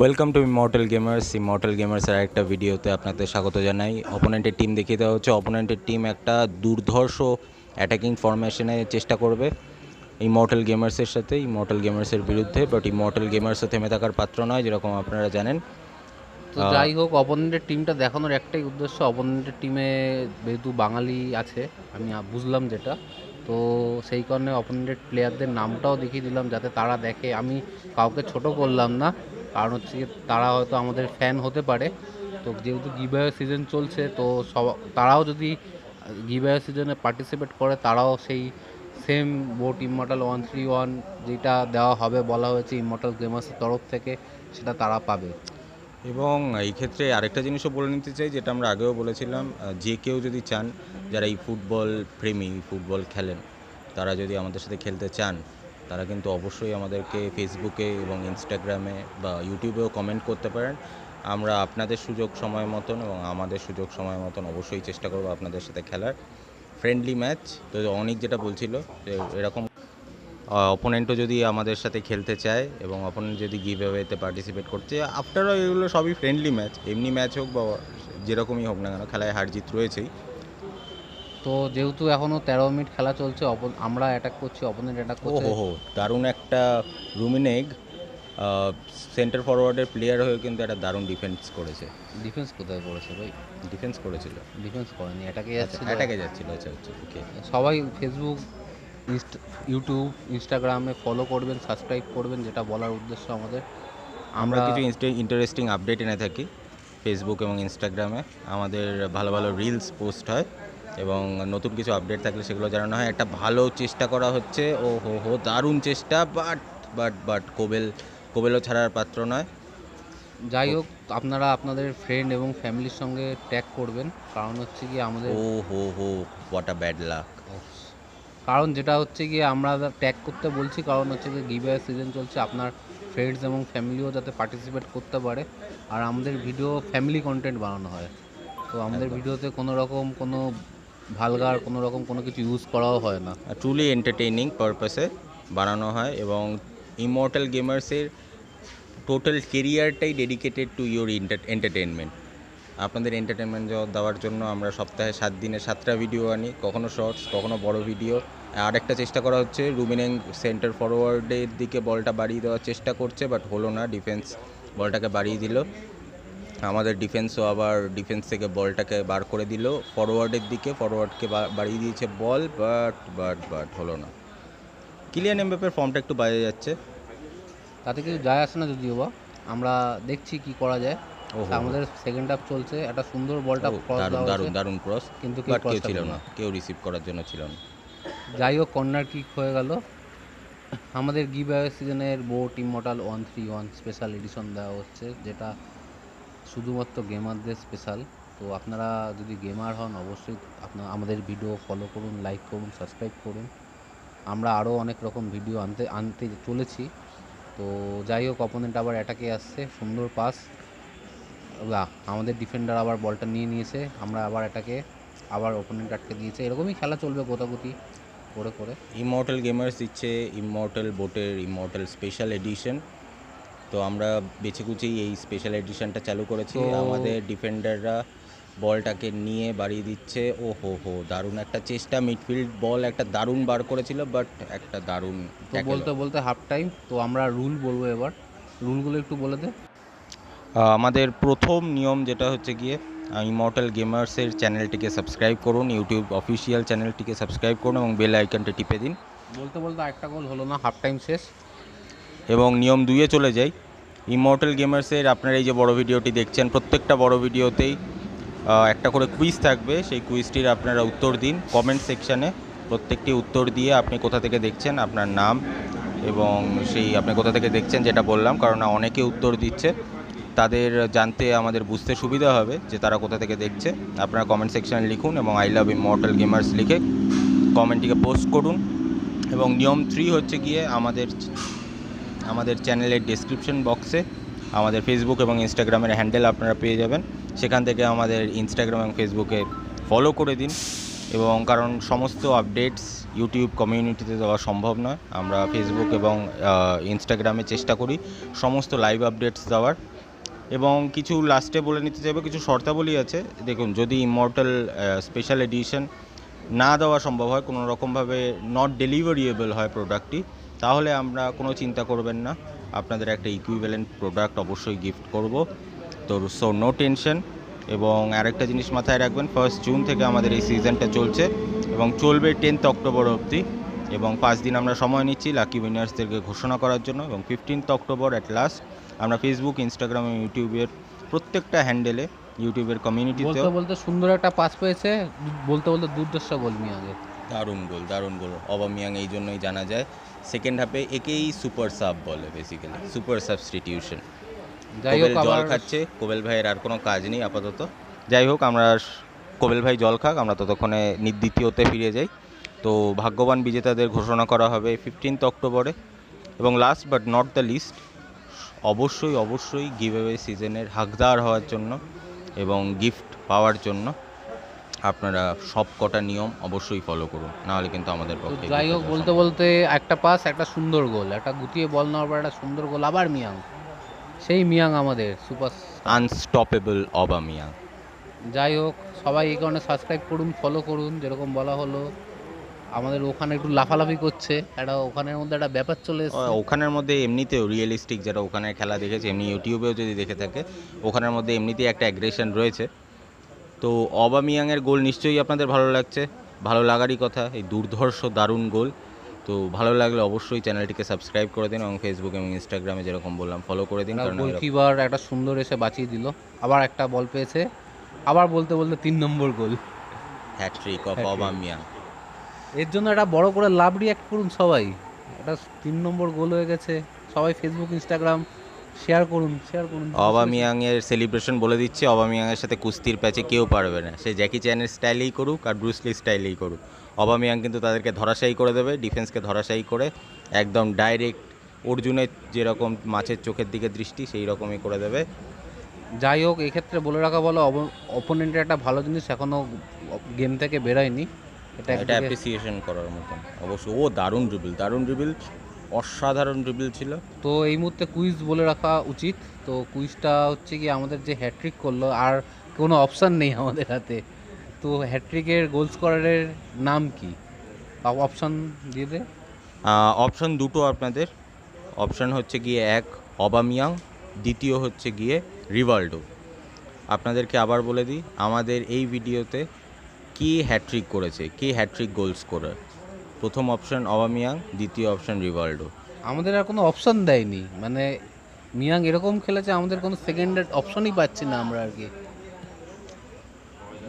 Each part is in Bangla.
Welcome to Immortal Gamers Immortal গেমার্সের একটা ভিডিওতে আপনাদের স্বাগত জানাই। অপোনেন্টের টিম দেখিয়ে দেওয়া হচ্ছে। অপোনেন্টের টিম একটা দুর্ধর্ষ অ্যাটাকিং ফরমেশনে চেষ্টা করবে ইমর্টাল গেমার্সের সাথে। ইমর্টাল গেমার্সের বিরুদ্ধে বাট ইমর্টাল গেমার্সও থেমে থাকার পাত্র নয় যেরকম আপনারা জানেন। তো যাই হোক অপোনেন্টের টিমটা দেখানোর একটাই উদ্দেশ্য অপোনেন্টের টিমে যেহেতু বাঙালি আছে আমি বুঝলাম যেটা তো সেই কারণে অপোনেন্টের প্লেয়ারদের নামটাও দেখিয়ে দিলাম যাতে তারা দেখে। আমি কাউকে ছোট করলাম না কারণ হচ্ছে তারা হয়তো আমাদের ফ্যান হতে পারে। তো যেহেতু গিবায় সিজন চলছে, তো সব, তারাও যদি গিবায় সিজনে পার্টিসিপেট করে, তারাও সেই same boat Immortal one three one যেটা দেওয়া হবে, বলা হয়েছে ইমর্টাল গেমার্সের তরফ থেকে, সেটা তারা পাবে। এবং এই ক্ষেত্রে আরেকটা জিনিসও বলে নিতে চাই, যেটা আমরা আগেও বলেছিলাম যে কেউ যদি চান, যারা এই ফুটবল প্রেমী, ফুটবল খেলেন, তারা যদি আমাদের সাথে খেলতে চান তারা কিন্তু অবশ্যই আমাদেরকে ফেসবুকে এবং ইনস্টাগ্রামে বা ইউটিউবেও কমেন্ট করতে পারেন। আমরা আপনাদের সুযোগ সময় মতন এবং আমাদের সুযোগ সময় মতন অবশ্যই চেষ্টা করব আপনাদের সাথে খেলার। ফ্রেন্ডলি ম্যাচ তো অনেক যেটা বলছিল যে এরকম অপোনেন্টও যদি আমাদের সাথে খেলতে চায় এবং অপোনেন্ট যদি গিভ অ্যাওয়েতে পার্টিসিপেট করতে আফটার এগুলো সবই ফ্রেন্ডলি ম্যাচ এমনি ম্যাচ হোক বা যেরকমই হোক না কেন, খেলায় হার জিত রয়েছেই। তো যেহেতু এখনও তেরো মিনিট খেলা চলছে আমরা অ্যাটাক করছি অপোনেন্ট অ্যাটাক ও করছে। হো দারুণ একটা রুমিনেগ সেন্টার ফরওয়ার্ডের প্লেয়ার হয়ে কিন্তু একটা দারুণ ডিফেন্স করেছে। ডিফেন্স কোথায় করেছে ভাই? ডিফেন্স করেছিল। ডিফেন্স করেনি অ্যাটাকে আচ্ছা যাচ্ছে অ্যাটাকে যাচ্ছিল আচ্ছা আচ্ছা ওকে সবাই ফেসবুক ইনস্টা ইউটিউব ইনস্টাগ্রামে ফলো করবেন সাবস্ক্রাইব করবেন যেটা বলার উদ্দেশ্য আমাদের। আমরা আমরা কিছু ইন্টারেস্টিং আপডেট এনে থাকি ফেসবুক এবং ইনস্টাগ্রামে আমাদের ভালো ভালো রিলস পোস্ট হয়। এবং নতুন কিছু আপডেট থাকলে সেগুলো জানানো হয়। একটা ভালো চেষ্টা করা হচ্ছে। ও হো হো দারুণ চেষ্টা বাট বাট বাট কোবেল কোবেলও ছাড়ার পাত্র নয়। যাই হোক আপনারা আপনাদের ফ্রেন্ড এবং ফ্যামিলির সঙ্গে ট্যাগ করবেন। কারণ হচ্ছে কি আমাদের ও হো হো হোয়াট আ ব্যাড লাক কারণ যেটা হচ্ছে গিয়ে আমরা ট্যাগ করতে বলছি কারণ হচ্ছে যে গিভওয়ে সিজন চলছে। আপনার ফ্রেন্ডস এবং ফ্যামিলিও যাতে পার্টিসিপেট করতে পারে। আর আমাদের ভিডিও ফ্যামিলি কন্টেন্ট বানানো হয়। তো আমাদের ভিডিওতে কোনো রকম কোনো ভালগার কোনো রকম কোনো কিছু ইউজ করাও হয় না। ট্রুলি এন্টারটেইনিং পারপাসে বানানো হয় এবং ইমর্টাল গেমার্সের টোটাল কেরিয়ারটাই ডেডিকেটেড টু ইউর এন্টারটেনমেন্ট আপনাদের এন্টারটেনমেন্ট দেওয়ার জন্য আমরা সপ্তাহে সাত দিনে সাতটা ভিডিও আনি, কখনো শর্টস কখনো বড় ভিডিও আর একটা চেষ্টা করা হচ্ছে রুমিনেং সেন্টার ফরওয়ার্ডের দিকে বলটা বাড়িয়ে দেওয়ার চেষ্টা করছে বাট হলো না ডিফেন্স বলটাকে বাড়িয়ে দিল। আমাদের ডিফেন্সও আবার ডিফেন্স থেকে বলটাকে বার করে দিল। ফরওয়ার্ডের দিকে ফরওয়ার্ডকে বাড়িয়ে দিয়েছে বল বাট বাট বাট হলো না। কিলিয়ান এমবাপের ফর্মটা একটু বাইরে যাচ্ছে। তাতে কিছু যায় আসে না যদিও বা। আমরা দেখছি কি করা যায়। আমাদের সেকেন্ড হাফ চলছে। একটা সুন্দর বলটা দারুণ দারুণ দারুণ ক্রস কিন্তু কেউ ছিল না। কেউ রিসিভ করার জন্য ছিল না। যাই হোক কর্নার কিক হয়ে গেল। আমাদের গিভ সিজনের boat Immortal one three one special edition দেওয়া হচ্ছে যেটা শুধুমাত্র গেমারদের স্পেশাল তো আপনারা যদি গেমার হন, অবশ্যই আপনার আমাদের ভিডিও ফলো করুন লাইক করুন সাবস্ক্রাইব করুন। আমরা আরও অনেক রকম ভিডিও আনতে আনতে চলেছি। তো যাই হোক অপোনেন্ট আবার অ্যাটাকে আসছে, সুন্দর পাস বাহ আমাদের ডিফেন্ডার আবার বলটা নিয়ে নিয়েছে, আমরা আবার অ্যাটাকে আবার ওপোনেন্ট আটকে দিয়েছে। এরকমই খেলা চলবে গোতাগুতি করে করে। ইমর্টাল গেমার্স দিচ্ছে ইমর্টাল বোটের ইমর্টাল স্পেশাল এডিশন তো আমরা বেছে কুচেই এই স্পেশাল এডিশনটা চালু করেছি। আমাদের ডিফেন্ডাররা বলটাকে নিয়ে বাড়িয়ে দিচ্ছে। ও হো হো দারুণ একটা চেষ্টা। মিডফিল্ড বল একটা দারুণ বার করেছিল বাট একটা দারুণ তো বলতে বলতে হাফ টাইম তো আমরা রুল বলব এবার। রুলগুলো একটু বলে দে। আমাদের প্রথম নিয়ম যেটা হচ্ছে গিয়ে ইমর্টাল গেমার্সের চ্যানেলটিকে সাবস্ক্রাইব করুন ইউটিউব অফিসিয়াল চ্যানেলটিকে সাবস্ক্রাইব করুন এবং বেল আইকনটা টিপে দিন। বলতে বলতে একটা গোল হলো না হাফ টাইম শেষ। এবং নিয়ম দুইয়ে চলে যাই। ইমর্টাল গেমার্সের আপনারা এই যে বড় ভিডিওটি দেখছেন, প্রত্যেকটা বড় ভিডিওতেই একটা করে কুইজ থাকবে। সেই কুইজটির আপনারা উত্তর দিন কমেন্ট সেকশানে প্রত্যেকটি উত্তর দিয়ে আপনি কোথা থেকে দেখছেন আপনার নাম এবং সেই আপনি কোথা থেকে দেখছেন যেটা বললাম, কারণ অনেকে উত্তর দিচ্ছে। তাদের জানতে আমাদের বুঝতে সুবিধা হবে যে তারা কোথা থেকে দেখছে। আপনারা কমেন্ট সেকশানে লিখুন এবং আই লাভ ইমর্টাল গেমার্স লিখে কমেন্টটিকে পোস্ট করুন। এবং নিয়ম থ্রি হচ্ছে গিয়ে আমাদের আমাদের চ্যানেলের ডেসক্রিপশন বক্সে আমাদের ফেসবুক এবং ইনস্টাগ্রামের হ্যান্ডেল আপনারা পেয়ে যাবেন। সেখান থেকে আমাদের ইনস্টাগ্রাম এবং ফেসবুকে ফলো করে দিন এবং কারণ সমস্ত আপডেটস ইউটিউব কমিউনিটিতে দেওয়া সম্ভব নয়। আমরা ফেসবুক এবং ইনস্টাগ্রামে চেষ্টা করি সমস্ত লাইভ আপডেটস দেওয়ার। এবং কিছু লাস্টে বলে নিতে চাইব, কিছু শর্তাবলী আছে। দেখুন, যদি ইমর্টাল স্পেশাল এডিশন না দেওয়া সম্ভব হয়, কোনো রকমভাবে নট ডেলিভারিয়েবল হয় প্রোডাক্টটি তাহলে আমরা কোনো চিন্তা করবেন না। আপনাদের একটা ইকুইভ্যালেন্ট প্রোডাক্ট অবশ্যই গিফট করব। তো সো নো টেনশন এবং আরেকটা জিনিস মাথায় রাখবেন ফার্স্ট জুন থেকে আমাদের এই সিজনটা চলছে এবং চলবে টেন্থ অক্টোবর অবধি। এবং পাঁচ দিন আমরা সময় নিচ্ছি লাকি উইনার্সদেরকে ঘোষণা করার জন্য। এবং ফিফটিন্থ অক্টোবর অ্যাট লাস্ট আমরা ফেসবুক ইনস্টাগ্রাম এবং ইউটিউবের প্রত্যেকটা হ্যান্ডেলে ইউটিউবের কমিউনিটিতেও বলতে বলতে সুন্দর একটা পাস পেয়েছে। বলতে বলতে দুর্দশা গোল মিয়াগে দারুণ গোল দারুণ গোল। অবামিয়াং এই জন্যই জানা যায় সেকেন্ড হাফে একেই সুপার সাব বলে বেসিক্যালি সুপার সাবস্টিটিউশন যাই হোক জল খাচ্ছে কোবেল ভাইয়ের আর কোনো কাজ নেই আপাতত। যাই হোক আমরা কোবেল ভাই জল খাক আমরা ততক্ষণে নির্দ্বিতীয়তে ফিরে যাই। তো ভাগ্যবান বিজেতাদের ঘোষণা করা হবে ফিফটিন্থ অক্টোবরে। এবং last but not the least অবশ্যই অবশ্যই গিভ অ্যাওয়ে সিজনের হাকদার হওয়ার জন্য এবং গিফট পাওয়ার জন্য আপনারা সব কটা নিয়ম অবশ্যই ফলো করুন। নাহলে কিন্তু আমাদের পক্ষে যাই হোক বলতে বলতে একটা পাস একটা সুন্দর গোল। একটা গুটিয়ে বল নেওয়ার পর একটা সুন্দর গোল আবার মিয়াং। সেই মিয়াং আমাদের সুপার আনস্টপেবল অবা মিয়াং। যাই হোক সবাই এই কারণে সাবস্ক্রাইব করুন ফলো করুন যেরকম বলা হলো। আমাদের ওখানে একটু লাফালাফি করছে একটা ওখানের মধ্যে একটা ব্যাপার চলে এসেছে। ওখানের মধ্যে এমনিতেও রিয়েলিস্টিক যারা ওখানে খেলা দেখেছে এমনি ইউটিউবেও যদি দেখে থাকে ওখানের মধ্যে এমনিতেই একটা অ্যাগ্রেশন রয়েছে। তো অবামিয়াংয়ের গোল নিশ্চয়ই আপনাদের ভালো লাগছে। ভালো লাগারই কথা এই দুর্ধর্ষ দারুণ গোল। তো ভালো লাগলে অবশ্যই চ্যানেলটিকে সাবস্ক্রাইব করে দিন এবং ফেসবুক এবং ইনস্টাগ্রামে যেরকম বললাম ফলো করে দিন কারণ গোলকিপার একটা সুন্দর এসে বাঁচিয়ে দিল। আবার একটা বল পেয়েছে। আবার বলতে বলতে তিন নম্বর গোল। হ্যাট্রিক অফ অবামিয়াং এর জন্য একটা বড় করে লাভ রিয়াক্ট করুন সবাই। এটা তিন নম্বর গোল হয়ে গেছে। সবাই ফেসবুক ইনস্টাগ্রাম শেয়ার করুন শেয়ার করুন। অবামিয়াংয়ের সেলিব্রেশন বলে দিচ্ছে অবামিয়াংয়ের সাথে কুস্তির প্যাচে কেউ পারবে না। সে জ্যাকি চ্যানের স্টাইলেই করুক আর ব্রুসলি স্টাইলেই করুক। অবামিয়াং কিন্তু তাদেরকে ধরাশায়ী করে দেবে ডিফেন্সকে ধরাশায়ী করে একদম ডাইরেক্ট অর্জুনের যেরকম মাছের চোখের দিকে দৃষ্টি সেই রকমই করে দেবে। যাই হোক এক্ষেত্রে বলে রাখা বলো অপোনেন্টের একটা ভালো জিনিস এখনও গেম থেকে বেরোয়নি। এটা এটা অ্যাপ্রিসিয়েশন করার মতন। অবশ্য ও দারুণ ড্রিবিল দারুণ ড্রিবিল অসাধারণ ড্রিবিল ছিল। তো এই মুহূর্তে কুইজ বলে রাখা উচিত। তো কুইজটা হচ্ছে কি আমাদের যে হ্যাট্রিক করল আর কোনো অপশান নেই আমাদের হাতে। তো হ্যাট্রিকের গোল স্কোরারের নাম কি? অপশান দিয়ে দে। অপশন দুটো আপনাদের। অপশান হচ্ছে গিয়ে এক অবামিয়াং। দ্বিতীয় হচ্ছে গিয়ে রিভাল্ডো। আপনাদেরকে আবার বলে দিই আমাদের এই ভিডিওতে কে হ্যাট্রিক করেছে কে হ্যাট্রিক গোল স্কোরার প্রথম অপশন অবামিয়াং দ্বিতীয় অপশন রিভাল্ডো। আমাদের আর কোনো অপশান দেয়নি। মানে মিয়াং এরকম খেলেছে আমাদের কোনো সেকেন্ড অপশনই পাচ্ছি না আমরা আর কি।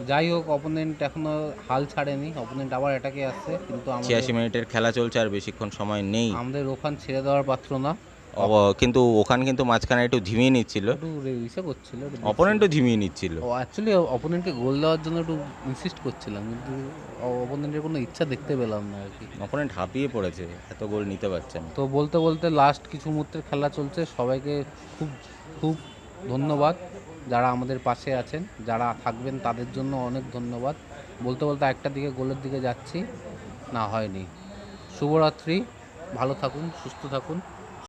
যাই হোক অপোনেন্ট এখনও হাল ছাড়েনি। অপোনেন্ট আবার এটাকে আসছে কিন্তু ছিয়াশি মিনিটের খেলা চলছে আর বেশিক্ষণ সময় নেই। আমাদের ওখান ছেড়ে দেওয়ার পাত্র না। কিন্তু ওখান কিন্তু মাঝখানে একটু ঝিমিয়ে নিচ্ছিল। একটু ইসে করছিল অপোনেন্টও ঝিমিয়ে নিচ্ছিল। ও অ্যাকচুয়ালি অপোনেন্টকে গোল দেওয়ার জন্য একটু ইনসিস্ট করছিলাম কিন্তু অপোনেন্টের কোনো ইচ্ছা দেখতে পেলাম না আর কি। অপোনেন্ট হাঁপিয়ে পড়েছে এত গোল নিতে পারছে না। তো বলতে বলতে লাস্ট কিছু মুহূর্তের খেলা চলছে সবাইকে খুব খুব ধন্যবাদ যারা আমাদের পাশে আছেন যারা থাকবেন তাদের জন্য অনেক ধন্যবাদ। বলতে বলতে একটা দিকে গোলের দিকে যাচ্ছি না হয়নি। শুভরাত্রি ভালো থাকুন সুস্থ থাকুন।